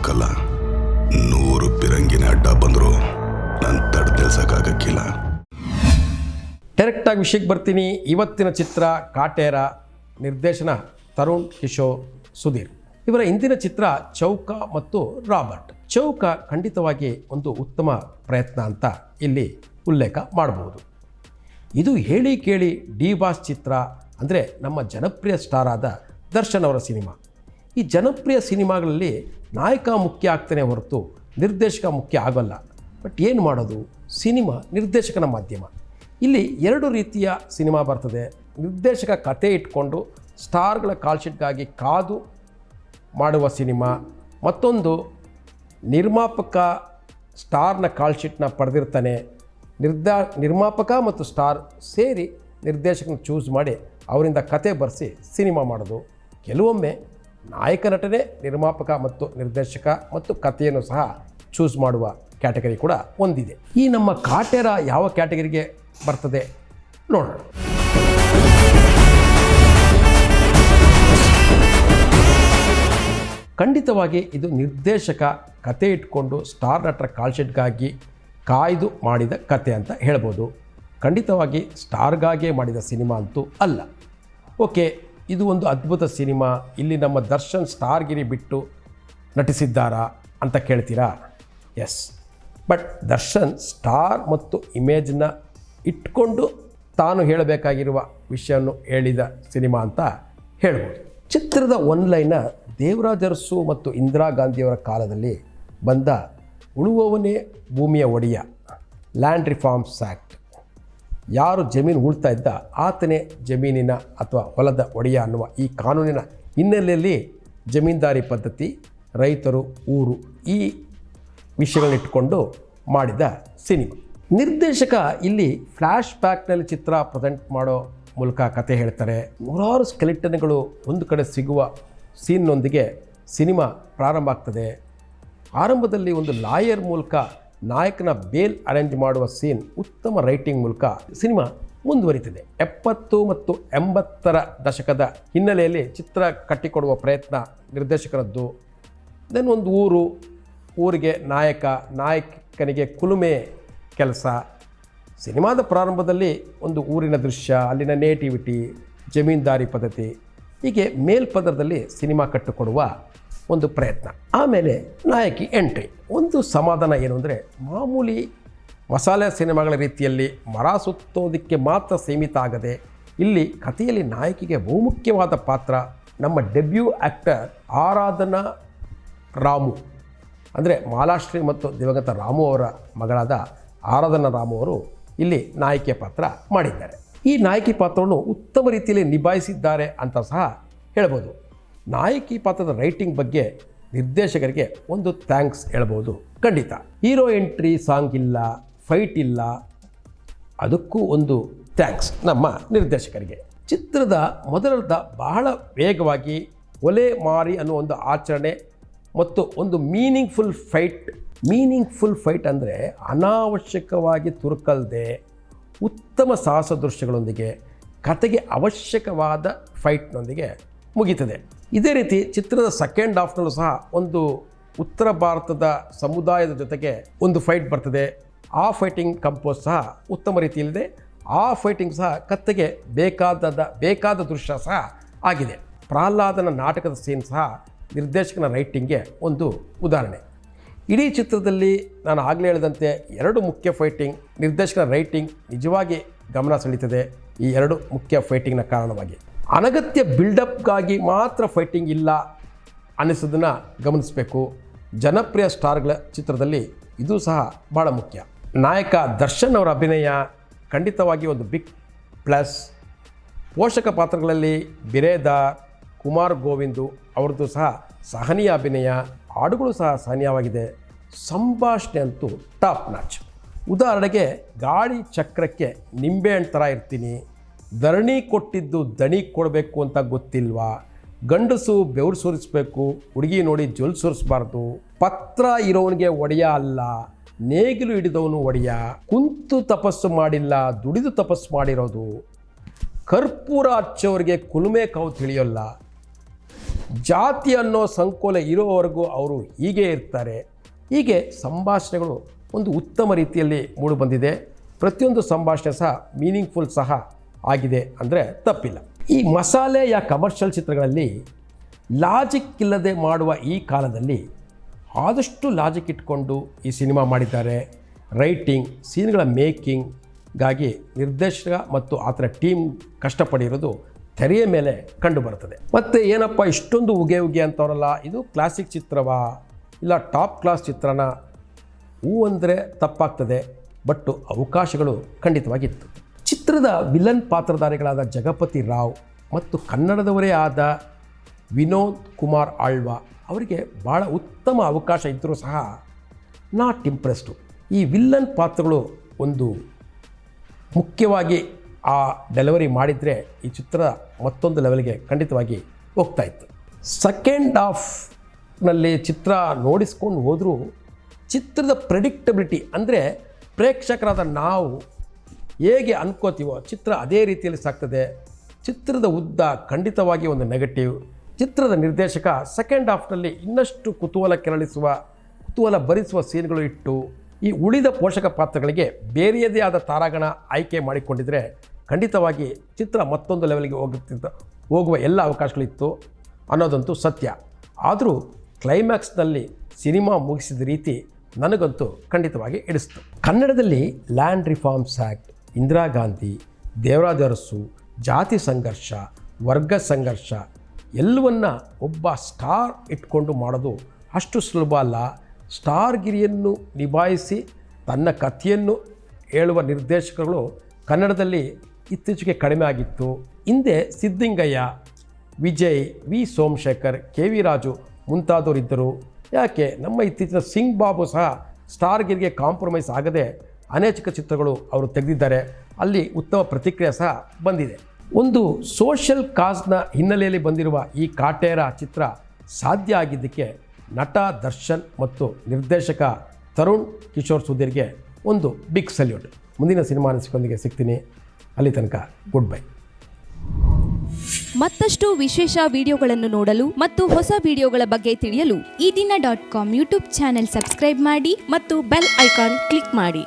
ಬದುಕಲ್ಲ ನೂರು ಪಿರಂಗಿನ ಅಡ್ಡ ಬಂದರು ನನ್ನ ತಡೆ ನಿಲ್ಸಕ್ಕಾಗಕ್ಕಿಲ್ಲ. ಡೈರೆಕ್ಟಾಗಿ ವಿಷಯಕ್ಕೆ ಬರ್ತೀನಿ. ಇವತ್ತಿನ ಚಿತ್ರ ಕಾಟೇರ ನಿರ್ದೇಶನ ತರುಣ್, ಕಿಶೋರ್, ಸುಧೀರ್. ಇವರ ಇಂದಿನ ಚಿತ್ರ ಚೌಕ ಮತ್ತು ರಾಬರ್ಟ್. ಚೌಕ ಖಂಡಿತವಾಗಿ ಒಂದು ಉತ್ತಮ ಪ್ರಯತ್ನ ಅಂತ ಇಲ್ಲಿ ಉಲ್ಲೇಖ ಮಾಡಬಹುದು. ಇದು ಹೇಳಿ ಕೇಳಿ ಡಿ ಬಾಸ್ ಚಿತ್ರ ಅಂದರೆ ನಮ್ಮ ಜನಪ್ರಿಯ ಸ್ಟಾರ್ ಆದ ದರ್ಶನ್ ಅವರ ಸಿನಿಮಾ. ಈ ಜನಪ್ರಿಯ ಸಿನಿಮಾಗಳಲ್ಲಿ ನಾಯಕ ಮುಖ್ಯ ಆಗ್ತಾನೆ ಹೊರತು ನಿರ್ದೇಶಕ ಮುಖ್ಯ ಆಗೋಲ್ಲ. ಬಟ್ ಏನು ಮಾಡೋದು? ಸಿನಿಮಾ ನಿರ್ದೇಶಕನ ಮಾಧ್ಯಮ. ಇಲ್ಲಿ ಎರಡು ರೀತಿಯ ಸಿನಿಮಾ ಬರ್ತದೆ. ನಿರ್ದೇಶಕ ಕತೆ ಇಟ್ಕೊಂಡು ಸ್ಟಾರ್ಗಳ ಕಾಲ್ಶೀಟ್ಗಾಗಿ ಕಾದು ಮಾಡುವ ಸಿನಿಮಾ. ಮತ್ತೊಂದು ನಿರ್ಮಾಪಕ ಸ್ಟಾರ್ನ ಕಾಲ್ಶೀಟ್ನ ಪಡೆದಿರ್ತಾನೆ. ನಿರ್ದಾ ನಿರ್ಮಾಪಕ ಮತ್ತು ಸ್ಟಾರ್ ಸೇರಿ ನಿರ್ದೇಶಕನ ಚೂಸ್ ಮಾಡಿ ಅವರಿಂದ ಕತೆ ಬರೆಸಿ ಸಿನಿಮಾ ಮಾಡೋದು. ಕೆಲವೊಮ್ಮೆ ನಾಯಕ ನಟನೆ, ನಿರ್ಮಾಪಕ ಮತ್ತು ನಿರ್ದೇಶಕ ಮತ್ತು ಕಥೆಯನ್ನು ಸಹ ಚೂಸ್ ಮಾಡುವ ಕ್ಯಾಟಗರಿ ಕೂಡ ಒಂದಿದೆ. ಈ ನಮ್ಮ ಕಾಟೇರ ಯಾವ ಕ್ಯಾಟಗರಿಗೆ ಬರ್ತದೆ ನೋಡೋಣ. ಖಂಡಿತವಾಗಿ ಇದು ನಿರ್ದೇಶಕ ಕತೆ ಇಟ್ಕೊಂಡು ಸ್ಟಾರ್ ನಟರ ಕಾಲ್ಶೀಟ್ಗಾಗಿ ಕಾಯ್ದು ಮಾಡಿದ ಕತೆ ಅಂತ ಹೇಳ್ಬೋದು. ಖಂಡಿತವಾಗಿ ಸ್ಟಾರ್ಗಾಗಿಯೇ ಮಾಡಿದ ಸಿನಿಮಾ ಅಂತೂ ಅಲ್ಲ. ಓಕೆ ಇದು ಒಂದು ಅದ್ಭುತ ಸಿನಿಮಾ. ಇಲ್ಲಿ ನಮ್ಮ ದರ್ಶನ್ ಸ್ಟಾರ್ಗಿರಿ ಬಿಟ್ಟು ನಟಿಸಿದ್ದಾರಾ ಅಂತ ಕೇಳ್ತೀರಾ? ಎಸ್ ಬಟ್ ದರ್ಶನ್ ಸ್ಟಾರ್ ಮತ್ತು ಇಮೇಜ್ನ ಇಟ್ಕೊಂಡು ತಾನು ಹೇಳಬೇಕಾಗಿರುವ ವಿಷಯವನ್ನು ಹೇಳಿದ ಸಿನಿಮಾ ಅಂತ ಹೇಳ್ಬೋದು. ಚಿತ್ರದ ಒನ್ಲೈನ ದೇವರಾಜ ಅರಸು ಮತ್ತು ಇಂದಿರಾ ಗಾಂಧಿಯವರ ಕಾಲದಲ್ಲಿ ಬಂದ ಉಳುವವನೇ ಭೂಮಿಯ ಒಡೆಯ. ಲ್ಯಾಂಡ್ ರಿಫಾರ್ಮ್ಸ್ ಆ್ಯಕ್ಟ್ ಯಾರು ಜಮೀನು ಉಳ್ತಾ ಇದ್ದ ಆತನೇ ಜಮೀನಿನ ಅಥವಾ ಹೊಲದ ಒಡೆಯ ಅನ್ನುವ ಈ ಕಾನೂನಿನ ಹಿನ್ನೆಲೆಯಲ್ಲಿ ಜಮೀನ್ದಾರಿ ಪದ್ಧತಿ, ರೈತರು, ಊರು ಈ ವಿಷಯಗಳನ್ನಿಟ್ಟುಕೊಂಡು ಮಾಡಿದ ಸಿನಿಮಾ. ನಿರ್ದೇಶಕ ಇಲ್ಲಿ ಫ್ಲ್ಯಾಶ್ ಬ್ಯಾಕ್ನಲ್ಲಿ ಚಿತ್ರ ಪ್ರೆಸೆಂಟ್ ಮಾಡೋ ಮೂಲಕ ಕತೆ ಹೇಳ್ತಾರೆ. ನೂರಾರು ಸ್ಕೆಲೆಟನ್ಗಳು ಒಂದು ಕಡೆ ಸಿಗುವ ಸೀನ್ನೊಂದಿಗೆ ಸಿನಿಮಾ ಪ್ರಾರಂಭ ಆಗ್ತದೆ. ಆರಂಭದಲ್ಲಿ ಒಂದು ಲಾಯರ್ ಮೂಲಕ ನಾಯಕನ ಬೇಲ್ ಅರೇಂಜ್ ಮಾಡುವ ಸೀನ್ ಉತ್ತಮ ರೈಟಿಂಗ್ ಮೂಲಕ ಸಿನಿಮಾ ಮುಂದುವರಿತಿದೆ. ಎಪ್ಪತ್ತು ಮತ್ತು ಎಂಬತ್ತರ ದಶಕದ ಹಿನ್ನೆಲೆಯಲ್ಲಿ ಚಿತ್ರ ಕಟ್ಟಿಕೊಡುವ ಪ್ರಯತ್ನ ನಿರ್ದೇಶಕರದ್ದು. ದೆನ್ ಒಂದು ಊರು, ಊರಿಗೆ ನಾಯಕ, ನಾಯಕನಿಗೆ ಕುಲುಮೆ ಕೆಲಸ. ಸಿನಿಮಾದ ಪ್ರಾರಂಭದಲ್ಲಿ ಒಂದು ಊರಿನ ದೃಶ್ಯ, ಅಲ್ಲಿನ ನೇಟಿವಿಟಿ, ಜಮೀನ್ದಾರಿ ಪದ್ಧತಿ, ಹೀಗೆ ಮೇಲ್ಪದರದಲ್ಲಿ ಸಿನಿಮಾ ಕಟ್ಟಿಕೊಡುವ ಒಂದು ಪ್ರಯತ್ನ. ಆಮೇಲೆ ನಾಯಕಿ ಎಂಟ್ರಿ. ಒಂದು ಸಮಾಧಾನ ಏನು ಅಂದರೆ, ಮಾಮೂಲಿ ಮಸಾಲೆ ಸಿನಿಮಾಗಳ ರೀತಿಯಲ್ಲಿ ಮರ ಸುತ್ತೋದಕ್ಕೆ ಮಾತ್ರ ಸೀಮಿತ ಆಗದೆ, ಇಲ್ಲಿ ಕಥೆಯಲ್ಲಿ ನಾಯಕಿಗೆ ಬಹುಮುಖ್ಯವಾದ ಪಾತ್ರ ನಮ್ಮ ಡೆಬ್ಯೂ ಆ್ಯಕ್ಟರ್ ಆರಾಧನಾ ರಾಮು. ಅಂದರೆ ಮಾಲಾಶ್ರೀ ಮತ್ತು ದಿವಂಗತ ರಾಮು ಅವರ ಮಗಳಾದ ಆರಾಧನಾ ರಾಮು ಅವರು ಇಲ್ಲಿ ನಾಯಕಿಯ ಪಾತ್ರ ಮಾಡಿದ್ದಾರೆ. ಈ ನಾಯಕಿ ಪಾತ್ರವನ್ನು ಉತ್ತಮ ರೀತಿಯಲ್ಲಿ ನಿಭಾಯಿಸಿದ್ದಾರೆ ಅಂತ ಸಹ ಹೇಳ್ಬೋದು. ನಾಯಕಿ ಪಾತ್ರದ ರೈಟಿಂಗ್ ಬಗ್ಗೆ ನಿರ್ದೇಶಕರಿಗೆ ಒಂದು ಥ್ಯಾಂಕ್ಸ್ ಹೇಳ್ಬೋದು. ಖಂಡಿತ. ಹೀರೋ ಎಂಟ್ರಿ ಸಾಂಗ್ ಇಲ್ಲ, ಫೈಟ್ ಇಲ್ಲ, ಅದಕ್ಕೂ ಒಂದು ಥ್ಯಾಂಕ್ಸ್ ನಮ್ಮ ನಿರ್ದೇಶಕರಿಗೆ. ಚಿತ್ರದ ಮೊದಲರ್ಧ ಬಹಳ ವೇಗವಾಗಿ ಒಲೆ ಮಾರಿ ಅನ್ನೋ ಒಂದು ಆಚರಣೆ ಮತ್ತು ಒಂದು ಮೀನಿಂಗ್ಫುಲ್ ಫೈಟ್ ಮೀನಿಂಗ್ಫುಲ್ ಫೈಟ್ ಅಂದರೆ ಅನಾವಶ್ಯಕವಾಗಿ ತುರುಕಲ್ದೆ ಉತ್ತಮ ಸಾಹಸ ದೃಶ್ಯಗಳೊಂದಿಗೆ, ಕತೆಗೆ ಅವಶ್ಯಕವಾದ ಫೈಟ್ನೊಂದಿಗೆ ಮುಗೀತದೆ. ಇದೇ ರೀತಿ ಚಿತ್ರದ ಸೆಕೆಂಡ್ ಹಾಫ್ನಲ್ಲೂ ಸಹ ಒಂದು ಉತ್ತರ ಭಾರತದ ಸಮುದಾಯದ ಜೊತೆಗೆ ಒಂದು ಫೈಟ್ ಬರ್ತದೆ. ಆ ಫೈಟಿಂಗ್ ಕಂಪೋಸ್ ಸಹ ಉತ್ತಮ ರೀತಿಯಲ್ಲಿದೆ. ಆ ಫೈಟಿಂಗ್ ಸಹ ಕತ್ತೆಗೆ ಬೇಕಾದ ಬೇಕಾದ ದೃಶ್ಯ ಸಹ ಆಗಿದೆ. ಪ್ರಹ್ಲಾದನ ನಾಟಕದ ಸೀನ್ ಸಹ ನಿರ್ದೇಶಕನ ರೈಟಿಂಗ್ಗೆ ಒಂದು ಉದಾಹರಣೆ. ಇಡೀ ಚಿತ್ರದಲ್ಲಿ ನಾನು ಆಗಲೇ ಹೇಳಿದಂತೆ ಎರಡು ಮುಖ್ಯ ಫೈಟಿಂಗ್ ನಿರ್ದೇಶಕನ ರೈಟಿಂಗ್ ನಿಜವಾಗಿ ಗಮನ ಸೆಳೀತದೆ ಈ ಎರಡು ಮುಖ್ಯ ಫೈಟಿಂಗ್ನ ಕಾರಣವಾಗಿ. ಅನಗತ್ಯ ಬಿಲ್ಡಪ್ಗಾಗಿ ಮಾತ್ರ ಫೈಟಿಂಗ್ ಇಲ್ಲ ಅನ್ನಿಸೋದನ್ನು ಗಮನಿಸಬೇಕು. ಜನಪ್ರಿಯ ಸ್ಟಾರ್ಗಳ ಚಿತ್ರದಲ್ಲಿ ಇದು ಸಹ ಭಾಳ ಮುಖ್ಯ. ನಾಯಕ ದರ್ಶನ್ ಅವರ ಅಭಿನಯ ಖಂಡಿತವಾಗಿ ಒಂದು ಬಿಗ್ ಪ್ಲಸ್ ಪೋಷಕ ಪಾತ್ರಗಳಲ್ಲಿ ಬಿರೇದಾರ್ ಕುಮಾರ್ ಗೋವಿಂದು ಅವ್ರದ್ದು ಸಹ ಸಹನೀಯ ಅಭಿನಯ, ಹಾಡುಗಳು ಸಹ ಸಹನೀಯವಾಗಿದೆ. ಸಂಭಾಷಣೆ ಅಂತೂ ಟಾಪ್ ನಾಚ್ ಉದಾಹರಣೆಗೆ ಗಾಳಿ ಚಕ್ರಕ್ಕೆ ನಿಂಬೆಹಣ್ಣು ಥರ ಇರ್ತೀನಿ. ಧರಣಿ ಕೊಟ್ಟಿದ್ದು ದಣಿ ಕೊಡಬೇಕು ಅಂತ ಗೊತ್ತಿಲ್ವಾ? ಗಂಡಸು ಬೆವರು ಸುರಿಸ್ಬೇಕು, ಹುಡುಗಿ ನೋಡಿ ಜೊಲ್ ಸುರಿಸ್ಬಾರ್ದು. ಪತ್ರ ಇರೋವನಿಗೆ ಒಡೆಯ ಅಲ್ಲ, ನೇಗಿಲು ಹಿಡಿದವನು ಒಡೆಯ. ಕುಂತು ತಪಸ್ಸು ಮಾಡಿಲ್ಲ, ದುಡಿದು ತಪಸ್ಸು ಮಾಡಿರೋದು. ಕರ್ಪೂರ ಹಚ್ಚೋರಿಗೆ ಕುಲುಮೆ ಕಾವು ತಿಳಿಯೋಲ್ಲ ಜಾತಿ ಅನ್ನೋ ಸಂಕೋಲೆ ಇರೋವರೆಗೂ ಅವರು ಹೀಗೆ ಇರ್ತಾರೆ. ಹೀಗೆ ಸಂಭಾಷಣೆಗಳು ಒಂದು ಉತ್ತಮ ರೀತಿಯಲ್ಲಿ ಮೂಡಿಬಂದಿದೆ. ಪ್ರತಿಯೊಂದು ಸಂಭಾಷಣೆ ಸಹ ಮೀನಿಂಗ್ಫುಲ್ ಸಹ. ಆಗಿದೆ ಅಂದರೆ ತಪ್ಪಿಲ್ಲ. ಈ ಮಸಾಲೆ ಯಾ ಕಮರ್ಷಿಯಲ್ ಚಿತ್ರಗಳಲ್ಲಿ ಲಾಜಿಕ್ ಇಲ್ಲದೆ ಮಾಡುವ ಈ ಕಾಲದಲ್ಲಿ ಆದಷ್ಟು ಲಾಜಿಕ್ ಇಟ್ಕೊಂಡು ಈ ಸಿನಿಮಾ ಮಾಡಿದ್ದಾರೆ. ರೈಟಿಂಗ್ ಸೀನ್ಗಳ ಮೇಕಿಂಗ್ಗಾಗಿ ನಿರ್ದೇಶಕ ಮತ್ತು ಆತನ ಟೀಮ್ ಕಷ್ಟಪಡಿರೋದು ತೆರೆಯ ಮೇಲೆ ಕಂಡು ಬರ್ತದೆ ಮತ್ತು ಏನಪ್ಪ ಇಷ್ಟೊಂದು ಉಗೆ ಉಗೆ ಅಂತವರಲ್ಲ, ಇದು ಕ್ಲಾಸಿಕ್ ಚಿತ್ರವಾ? ಇಲ್ಲ ಟಾಪ್ ಕ್ಲಾಸ್ ಚಿತ್ರನ? ಹೂ ಅಂದರೆ ತಪ್ಪಾಗ್ತದೆ ಬಟ್ಟು ಅವಕಾಶಗಳು ಖಂಡಿತವಾಗಿತ್ತು. ಚಿತ್ರದ ವಿಲನ್ ಪಾತ್ರಧಾರಿಗಳಾದ ಜಗಪತಿ ರಾವ್ ಮತ್ತು ಕನ್ನಡದವರೇ ಆದ ವಿನೋದ್ ಕುಮಾರ್ ಆಳ್ವ ಅವರಿಗೆ ಭಾಳ ಉತ್ತಮ ಅವಕಾಶ ಇದ್ದರೂ ಸಹ ನಾಟ್ ಇಂಪ್ರೆಸ್ಡು. ಈ ವಿಲ್ಲನ್ ಪಾತ್ರಗಳು ಒಂದು ಮುಖ್ಯವಾಗಿ ಆ ಡೆಲಿವರಿ ಮಾಡಿದರೆ ಈ ಚಿತ್ರ ಮತ್ತೊಂದು ಲೆವೆಲ್ಗೆ ಖಂಡಿತವಾಗಿ ಹೋಗ್ತಾ ಇತ್ತು. ಸೆಕೆಂಡ್ ಹಾಫ್ನಲ್ಲಿ ಚಿತ್ರ ನೋಡಿಸ್ಕೊಂಡು ಹೋದರೂ ಚಿತ್ರದ ಪ್ರೆಡಿಕ್ಟಬಿಲಿಟಿ ಅಂದರೆ ಪ್ರೇಕ್ಷಕರಾದ ನಾವು ಹೇಗೆ ಅನ್ಕೋತೀವೋ ಚಿತ್ರ ಅದೇ ರೀತಿಯಲ್ಲಿ ಸಾಕ್ತದೆ. ಚಿತ್ರದ ಉದ್ದ ಖಂಡಿತವಾಗಿ ಒಂದು ನೆಗೆಟಿವ್ ಚಿತ್ರದ ನಿರ್ದೇಶಕ ಸೆಕೆಂಡ್ ಹಾಫ್ನಲ್ಲಿ ಇನ್ನಷ್ಟು ಕುತೂಹಲ ಕೆರಳಿಸುವ, ಕುತೂಹಲ ಭರಿಸುವ ಸೀನ್ಗಳು ಇಟ್ಟು, ಈ ಉಳಿದ ಪೋಷಕ ಪಾತ್ರಗಳಿಗೆ ಬೇರೆಯದೇ ಆದ ತಾರಾಗಣ ಆಯ್ಕೆ ಮಾಡಿಕೊಂಡಿದ್ದರೆ ಖಂಡಿತವಾಗಿ ಚಿತ್ರ ಮತ್ತೊಂದು ಲೆವೆಲ್ಗೆ ಹೋಗುತ್ತಿದ್ದ, ಹೋಗುವ ಎಲ್ಲ ಅವಕಾಶಗಳಿತ್ತು ಅನ್ನೋದಂತೂ ಸತ್ಯ. ಆದರೂ ಕ್ಲೈಮ್ಯಾಕ್ಸ್ನಲ್ಲಿ ಸಿನಿಮಾ ಮುಗಿಸಿದ ರೀತಿ ನನಗಂತೂ ಖಂಡಿತವಾಗಿ ಇಡಿಸ್ತು ಕನ್ನಡದಲ್ಲಿ land reforms act Indira Gandhi, Devaraj Urs, ಜಾತಿ ಸಂಘರ್ಷ, ವರ್ಗ ಸಂಘರ್ಷ, ಎಲ್ಲವನ್ನ ಒಬ್ಬ ಸ್ಟಾರ್ ಇಟ್ಕೊಂಡು ಮಾಡೋದು ಅಷ್ಟು ಸುಲಭ ಅಲ್ಲ. ಸ್ಟಾರ್ಗಿರಿಯನ್ನು ನಿಭಾಯಿಸಿ ತನ್ನ ಕಥೆಯನ್ನು ಹೇಳುವ ನಿರ್ದೇಶಕರು ಕನ್ನಡದಲ್ಲಿ ಇತ್ತೀಚೆಗೆ ಕಡಿಮೆ ಆಗಿತ್ತು. ಹಿಂದೆ Siddingaiah, Vijay, V. Somashekhar, K. V. Raju ಮುಂತಾದವರಿದ್ದರು. ಯಾಕೆ? ನಮ್ಮ ಇತ್ತೀಚಿನ ಸಿಂಗ್ ಬಾಬು ಸಹ ಸ್ಟಾರ್ಗಿರಿಗೆ ಕಾಂಪ್ರಮೈಸ್ ಆಗದೆ ಅನೇಕ ಚಿತ್ರಗಳು ಅವರು ತೆಗೆದಿದ್ದಾರೆ. ಅಲ್ಲಿ ಉತ್ತಮ ಪ್ರತಿಕ್ರಿಯೆ ಸಹ ಬಂದಿದೆ. ಒಂದು ಸೋಷಿಯಲ್ ಕಾಸ್ನ ಹಿನ್ನೆಲೆಯಲ್ಲಿ ಬಂದಿರುವ ಈ ಕಾಟೇರ ಚಿತ್ರ ಸಾಧ್ಯ ಆಗಿದ್ದಕ್ಕೆ ನಟ, ದರ್ಶನ್ ಮತ್ತು ನಿರ್ದೇಶಕ ತರುಣ್ ಕಿಶೋರ್ ಸುಧೀರ್ಗೆ ಒಂದು ಬಿಗ್ ಸಲ್ಯೂಟ್ ಮುಂದಿನ ಸಿನಿಮಾ ಅನಿಸಿಕೊಂದಿಗೆ ಸಿಗ್ತೀನಿ. ಅಲ್ಲಿ ತನಕ ಗುಡ್ ಬೈ ಮತ್ತಷ್ಟು ವಿಶೇಷ ವಿಡಿಯೋಗಳನ್ನು ನೋಡಲು ಮತ್ತು ಹೊಸ ವಿಡಿಯೋಗಳ ಬಗ್ಗೆ ತಿಳಿಯಲು Ee Dina dot com YouTube channel subscribe ಮಾಡಿ ಮತ್ತು ಬೆಲ್ ಐಕಾನ್ ಕ್ಲಿಕ್ ಮಾಡಿ.